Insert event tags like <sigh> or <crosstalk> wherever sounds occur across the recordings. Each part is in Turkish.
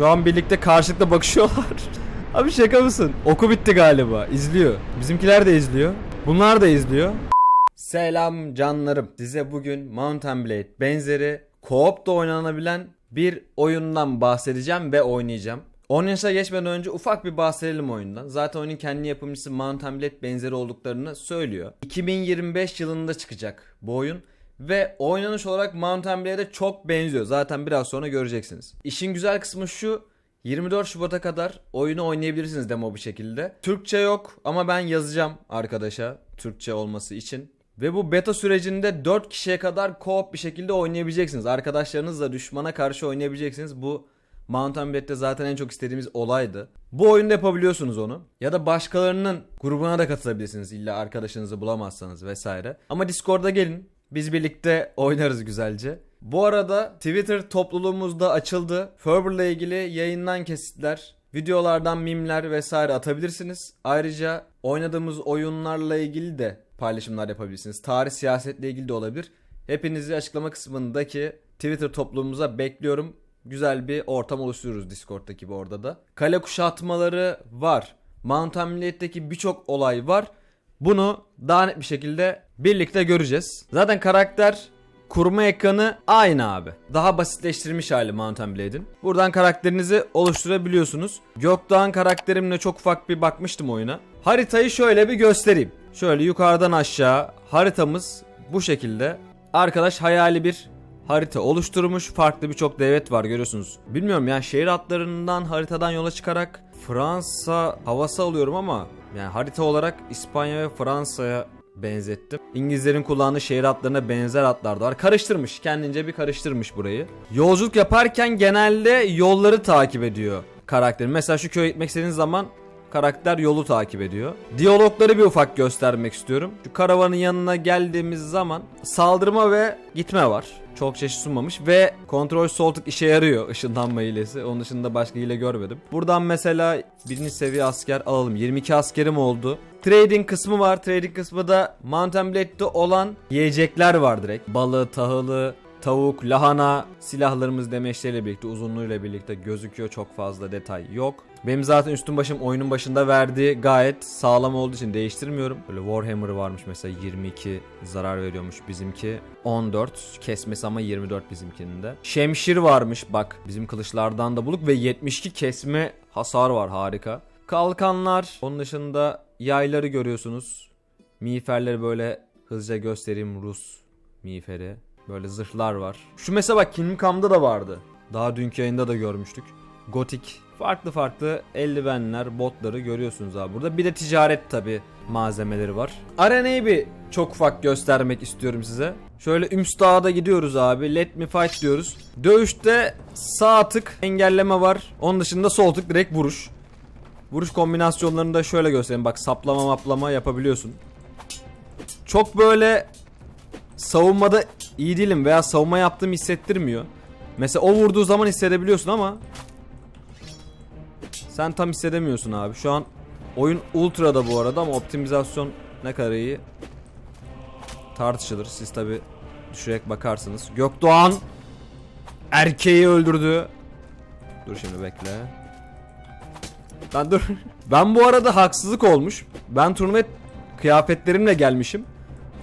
Şu an birlikte karşılıklı bakışıyorlar. <laughs> Abi şaka mısın? Oku bitti galiba. İzliyor. Bizimkiler de izliyor. Bunlar da izliyor. Selam canlarım. Size bugün Mountain Blade benzeri co-op'ta oynanabilen bir oyundan bahsedeceğim ve oynayacağım. Oynanışa geçmeden önce ufak bir bahsedelim oyundan. Zaten oyunun kendi yapımcısı Mountain Blade benzeri olduklarını söylüyor. 2025 yılında çıkacak bu oyun. Ve oynanış olarak Mountain Blade'e çok benziyor. Zaten biraz sonra göreceksiniz. İşin güzel kısmı şu. 24 Şubat'a kadar oyunu oynayabilirsiniz demo bir şekilde. Türkçe yok ama ben yazacağım arkadaşa Türkçe olması için. Ve bu beta sürecinde 4 kişiye kadar co-op bir şekilde oynayabileceksiniz. Arkadaşlarınızla düşmana karşı oynayabileceksiniz. Bu Mountain Blade'de zaten en çok istediğimiz olaydı. Bu oyunda yapabiliyorsunuz onu. Ya da başkalarının grubuna da katılabilirsiniz illa arkadaşınızı bulamazsanız vesaire. Ama Discord'a gelin. Biz birlikte oynarız güzelce. Bu arada Twitter topluluğumuzda açıldı. Ferber'la ilgili yayından kesitler, videolardan mimler vesaire atabilirsiniz. Ayrıca oynadığımız oyunlarla ilgili de paylaşımlar yapabilirsiniz. Tarih, siyasetle ilgili de olabilir. Hepinizi açıklama kısmındaki Twitter topluluğumuza bekliyorum. Güzel bir ortam oluştururuz Discord'daki bu orada da. Kale kuşatmaları var. Blade'deki birçok olay var. Bunu daha net bir şekilde birlikte göreceğiz. Zaten karakter kurma ekranı aynı abi. Daha basitleştirilmiş hali Mountain Blade'in. Buradan karakterinizi oluşturabiliyorsunuz. Gökdoğan karakterimle çok ufak bir bakmıştım oyuna. Haritayı şöyle bir göstereyim. Şöyle yukarıdan aşağı haritamız bu şekilde. Arkadaş hayali bir harita oluşturmuş. Farklı birçok devlet var görüyorsunuz. Bilmiyorum ya şehir hatlarından haritadan yola çıkarak Fransa havası alıyorum ama yani harita olarak İspanya ve Fransa'ya benzettim. İngilizlerin kullandığı şehir hatlarına benzer hatlar da var. Karıştırmış. Kendince bir karıştırmış burayı. Yolculuk yaparken genelde yolları takip ediyor karakterin. Mesela şu köye gitmek istediğiniz zaman karakter yolu takip ediyor. Diyalogları bir ufak göstermek istiyorum. Şu karavanın yanına geldiğimiz zaman saldırma ve gitme var. Çok çeşit sunmamış ve kontrol soltuk işe yarıyor ışınlanma hilesi. Onun dışında başka hile görmedim. Buradan mesela birinci seviye asker alalım. 22 askerim oldu. Trading kısmı var. Trading kısmı da Mountain Blade'de olan yiyecekler var direkt. Balı, tahılı, tavuk, lahana, silahlarımız demeçleriyle birlikte, uzunluğuyla birlikte gözüküyor. Çok fazla detay yok. Benim zaten üstüm başım oyunun başında verdiği gayet sağlam olduğu için değiştirmiyorum. Böyle Warhammer varmış mesela 22 zarar veriyormuş bizimki. 14 kesmesi ama 24 bizimkinin de. Şemşir varmış bak bizim kılıçlardan da buluk ve 72 kesme hasar var harika. Kalkanlar onun dışında yayları görüyorsunuz. Miğferleri böyle hızlıca göstereyim Rus miğferi. Böyle zırhlar var. Şu mesela bak Kingdom Come'da da vardı. Daha dünkü yayında da görmüştük. Gotik farklı farklı eldivenler, botları görüyorsunuz abi burada. Bir de ticaret tabi malzemeleri var. Arenayı bir çok ufak göstermek istiyorum size. Şöyle Ümstağ'a gidiyoruz abi. Let me fight diyoruz. Dövüşte sağ tık engelleme var. Onun dışında sol tık direkt vuruş. Vuruş kombinasyonlarını da şöyle göstereyim. Bak saplama maplama yapabiliyorsun. Çok böyle savunmada iyi değilim veya savunma yaptığımı hissettirmiyor. Mesela o vurduğu zaman hissedebiliyorsun ama sen tam hissedemiyorsun abi. Şu an oyun ultra'da bu arada ama optimizasyon ne kadar iyi tartışılır. Siz tabi düşerek bakarsınız. Gökdoğan erkeği öldürdü. Dur şimdi bekle. Ben dur. <laughs> Ben bu arada haksızlık olmuş. Ben turnuva kıyafetlerimle gelmişim.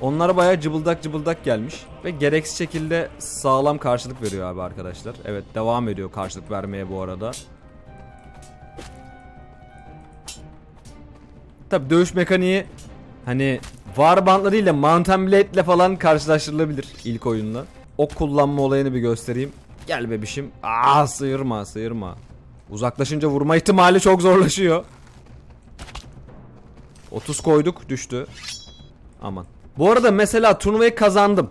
Onlara bayağı cıbıldak cıbıldak gelmiş. Ve gereksiz şekilde sağlam karşılık veriyor abi arkadaşlar. Evet devam ediyor karşılık vermeye bu arada. Tabi dövüş mekaniği hani Warband'la değil de Mountain Blade'le falan karşılaştırılabilir ilk oyunla. Ok kullanma olayını bir göstereyim. Gel bebişim. Aa sıyırma sıyırma. Uzaklaşınca vurma ihtimali çok zorlaşıyor. 30 koyduk düştü. Aman. Bu arada mesela turnuvayı kazandım.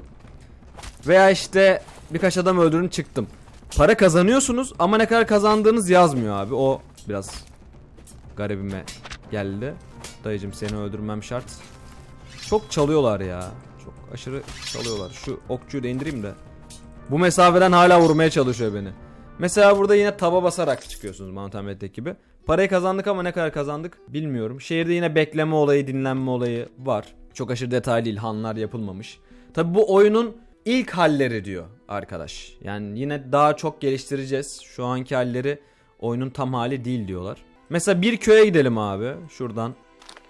Veya işte birkaç adam öldürün çıktım. Para kazanıyorsunuz ama ne kadar kazandığınız yazmıyor abi. O biraz garibime geldi. Dayıcım seni öldürmem şart. Çok çalıyorlar ya. Çok aşırı çalıyorlar. Şu okçuyu da indireyim de. Bu mesafeden hala vurmaya çalışıyor beni. Mesela burada yine taba basarak çıkıyorsunuz Mountain gibi. Parayı kazandık ama ne kadar kazandık bilmiyorum. Şehirde yine bekleme olayı, dinlenme olayı var. Çok aşırı detaylı değil, hanlar yapılmamış. Tabi bu oyunun ilk halleri diyor arkadaş. Yani yine daha çok geliştireceğiz. Şu anki halleri oyunun tam hali değil diyorlar. Mesela bir köye gidelim abi. Şuradan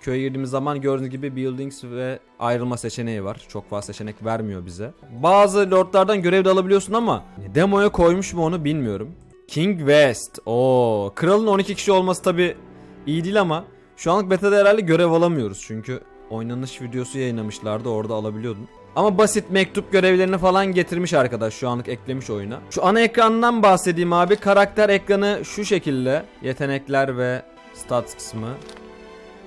köye girdiğimiz zaman gördüğünüz gibi buildings ve ayrılma seçeneği var. Çok fazla seçenek vermiyor bize. Bazı lordlardan görev de alabiliyorsun ama demoya koymuş mu onu bilmiyorum. King West. Oo, kralın 12 kişi olması tabi iyi değil ama şu anlık beta'da herhalde görev alamıyoruz. Çünkü oynanış videosu yayınlamışlardı orada alabiliyordun. Ama basit mektup görevlerini falan getirmiş arkadaş şu anlık eklemiş oyuna. Şu ana ekrandan bahsedeyim abi. Karakter ekranı şu şekilde. Yetenekler ve stats kısmı.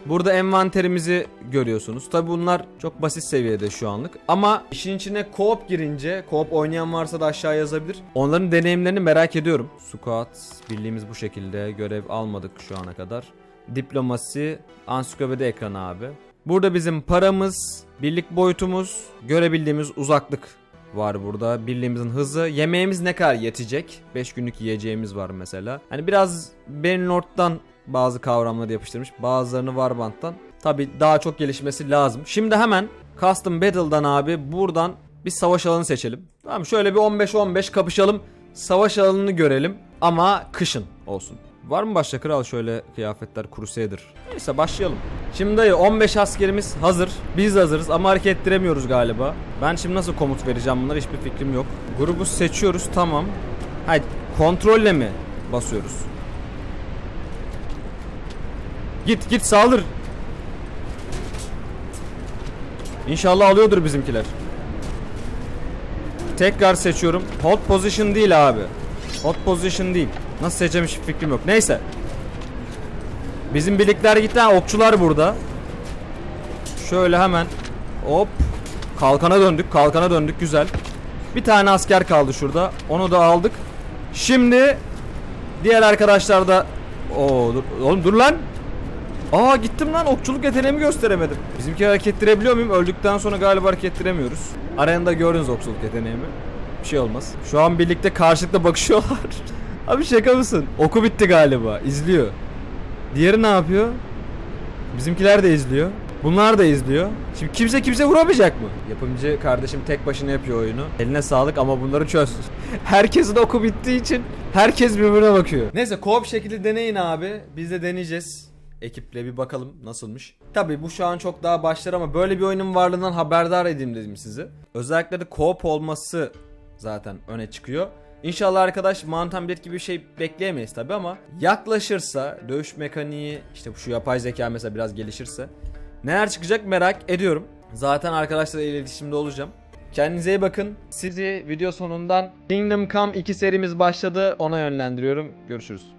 Burada envanterimizi görüyorsunuz. Tabi bunlar çok basit seviyede şu anlık. Ama işin içine co-op girince, co-op oynayan varsa da aşağı yazabilir. Onların deneyimlerini merak ediyorum. Squad birliğimiz bu şekilde. Görev almadık şu ana kadar. Diplomasi, ansiklopedi ekranı abi. Burada bizim paramız, birlik boyutumuz, görebildiğimiz uzaklık var burada. Birliğimizin hızı. Yemeğimiz ne kadar yetecek? 5 günlük yiyeceğimiz var mesela. Hani biraz Benlord'dan bazı kavramları yapıştırmış. Bazılarını Warband'dan. Tabi daha çok gelişmesi lazım. Şimdi hemen Custom Battle'dan abi buradan bir savaş alanı seçelim. Tamam şöyle bir 15-15 kapışalım. Savaş alanını görelim. Ama kışın olsun. Var mı başka kral şöyle kıyafetler Crusader? Neyse başlayalım. Şimdi dayı 15 askerimiz hazır. Biz hazırız ama hareket ettiremiyoruz galiba. Ben şimdi nasıl komut vereceğim bunlara hiçbir fikrim yok. Grubu seçiyoruz tamam. Hayır kontrolle mi basıyoruz? Git git saldır. İnşallah alıyordur bizimkiler. Tekrar seçiyorum. Hold position değil abi. Hold position değil. Nasıl seçeceğim hiçbir fikrim yok. Neyse. Bizim birlikler gitti. Ha, okçular burada. Şöyle hemen. Hop. Kalkana döndük. Kalkana döndük. Güzel. Bir tane asker kaldı şurada. Onu da aldık. Şimdi diğer arkadaşlar da Oo, dur, oğlum dur lan. Aa gittim lan okçuluk yeteneğimi gösteremedim. Bizimki hareket ettirebiliyor muyum? Öldükten sonra galiba hareket ettiremiyoruz. Arenada gördünüz okçuluk yeteneğimi. Bir şey olmaz. Şu an birlikte karşılıklı bakışıyorlar. <laughs> Abi şaka mısın? Oku bitti galiba. İzliyor. Diğeri ne yapıyor? Bizimkiler de izliyor. Bunlar da izliyor. Şimdi kimse kimse vuramayacak mı? Yapımcı kardeşim tek başına yapıyor oyunu. Eline sağlık ama bunları çöz. <laughs> Herkesin oku bittiği için herkes birbirine bakıyor. Neyse co-op şekilde deneyin abi. Biz de deneyeceğiz. Ekiple bir bakalım nasılmış. Tabi bu şu an çok daha başlar ama böyle bir oyunun varlığından haberdar edeyim dedim sizi. Özellikle de co-op olması zaten öne çıkıyor. İnşallah arkadaş Mountain Blade gibi bir şey bekleyemeyiz tabi ama yaklaşırsa dövüş mekaniği işte şu yapay zeka mesela biraz gelişirse neler çıkacak merak ediyorum. Zaten arkadaşlarla iletişimde olacağım. Kendinize iyi bakın. Sizi video sonundan Kingdom Come 2 serimiz başladı. Ona yönlendiriyorum. Görüşürüz.